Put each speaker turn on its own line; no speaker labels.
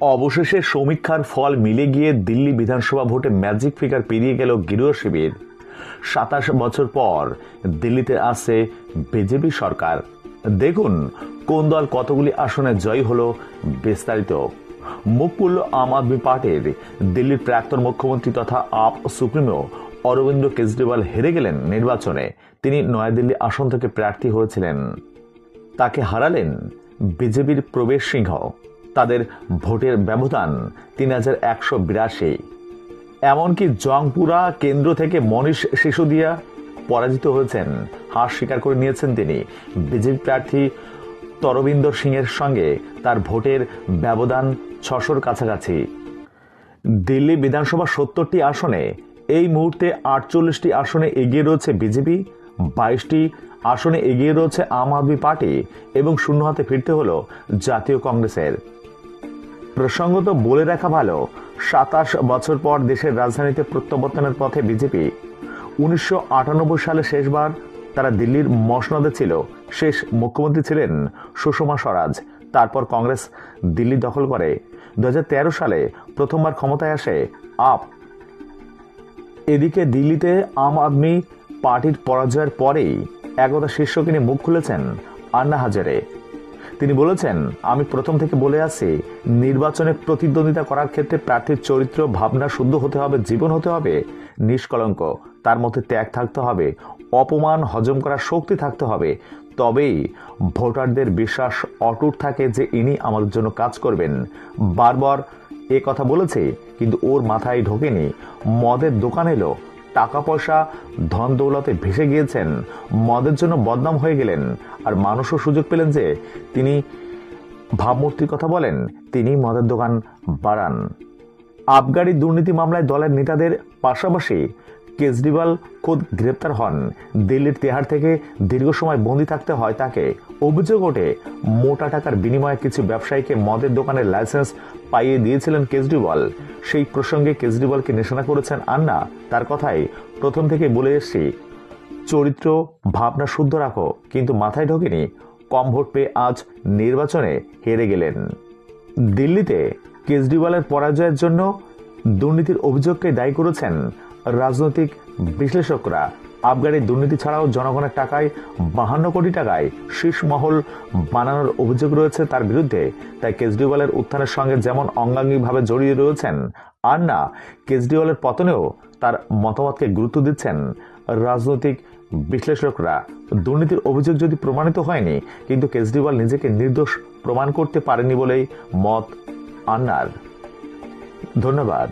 অবশেষে সমীক্ষার ফল মিলে গিয়ে দিল্লি বিধানসভা ভোটে ম্যাজিক ফিগার পেরিয়ে গেল গৃহ শিবির। সাতাশ বছর পর দিল্লিতে আসে বিজেপি সরকার। দেখুন, কোন দল কতগুলি আসনে জয়ী হলো বিস্তারিত। খুলল আম আদমি পার্টির দিল্লির প্রাক্তন মুখ্যমন্ত্রী তথা আপ সুপ্রিমো অরবিন্দ কেজরিওয়াল হেরে গেলেন নির্বাচনে। তিনি নয়াদিল্লি আসন থেকে প্রার্থী হয়েছিলেন। তাকে হারালেন বিজেপির প্রবেশ সিংহ। তাদের ভোটের ব্যবধান তিন হাজার একশো বিরাশি। এমনকি জংপুরা কেন্দ্র থেকে মনীষ শিশুদিয়া পরাজিত হয়েছেন। হার স্বীকার করে নিয়েছেন তিনি। বিজেপি প্রার্থী তরবিন্দর সিংয়ের সঙ্গে তার ভোটের ব্যবধান ছশোর কাছাকাছি। দিল্লি বিধানসভা সত্তরটি আসনে, এই মুহূর্তে আটচল্লিশটি আসনে এগিয়ে রয়েছে বিজেপি, বাইশটি আসনে এগিয়ে রয়েছে আম আদমি পার্টি এবং শূন্য হাতে ফিরতে হলো জাতীয় কংগ্রেসের। প্রসঙ্গত বলে রাখা ভালো, সাতাশ বছর পর দেশের রাজধানীতে প্রত্যাবর্তনের পথে বিজেপি। উনিশশো আটানব্বই সালে শেষবার তারা দিল্লির মসনদে ছিল। শেষ মুখ্যমন্ত্রী ছিলেন সুষমা স্বরাজ। তারপর কংগ্রেস দিল্লি দখল করে। দু হাজার তেরো সালে প্রথমবার ক্ষমতায় আসে আপ। এদিকে দিল্লিতে আম আদমি পার্টির পরাজয়ের পরেই একদা শীর্ষকে মুখ খুলেছেন আন্না হাজারে। তিনি বলেছেন, আমি প্রথম থেকে বলে আসছি নির্বাচনে প্রতিদ্বন্দ্বিতা করার ক্ষেত্রে প্রার্থীর চরিত্র, ভাবনা শুদ্ধ হতে হবে, জীবন হতে হবে, নিষ্কলঙ্ক। তার মধ্যে ত্যাগ থাকতে হবে, অপমান, হজম করার শক্তি থাকতে হবে। তবেই ভোটারদের বিশ্বাস অটুট থাকে যে ইনি আমাদের জন্য কাজ করবেন। বারবার এ কথা বলেছে, কিন্তু ওর মাথায় ঢোকেনি। মদের দোকান এলো টাকা পয়সা ধন দৌলতে ভেসে গিয়েছেন, মদের জন্য বদনাম হয়ে গেলেন, আর মানুষও সুযোগ পেলেন যে তিনি ভাবমূর্তির কথা বলেন, তিনি মদের দোকান বাড়ান। আবগারি দুর্নীতি মামলায় দলের নেতাদের পাশাপাশি কেজরিওয়াল খোদ গ্রেপ্তার হন। দিল্লির তেহার থেকে দীর্ঘ সময় বন্দি থাকতে হয় তাকে। অভিযোগ ওঠে, মোটা টাকার বিনিময়ে কিছু ব্যবসায়ীকে মদের দোকানের লাইসেন্স পাইয়ে দিয়েছিলেন কেজরিওয়াল। সেই প্রসঙ্গে কেজরিওয়ালকে নিশানা করেছেন আন্না। তার কথাই প্রথম থেকে বলে এসছি, চরিত্র, ভাবনা শুদ্ধ রাখো, কিন্তু মাথায় ঢোকেনি। কম ভোট পেয়ে আজ নির্বাচনে হেরে গেলেন। দিল্লিতে কেজরিওয়ালের পরাজয়ের জন্য দুর্নীতির অভিযোগকে দায়ী করেছেন রাজনৈতিক বিশ্লেষকরা। আবগারি দুর্নীতি ছাড়াও জনগণের টাকায় বাহান্ন কোটি টাকায় শীর্ষ মহল বানানোর অভিযোগ রয়েছে তার বিরুদ্ধে। তাই কেজরিওয়ালের উত্থানের সঙ্গে যেমন অঙ্গাঙ্গিভাবে জড়িয়ে রয়েছেন, আর না, কেজরিওয়ালের পতনেও তার মতামতকে গুরুত্ব দিচ্ছেন রাজনৈতিক বিশ্লেষকরা। দুর্নীতির অভিযোগ যদি প্রমাণিত হয়নি, কিন্তু কেজরিওয়াল নিজেকে নির্দোষ প্রমাণ করতে পারেনি বলেই মত আন্নার ধন্যবাদ।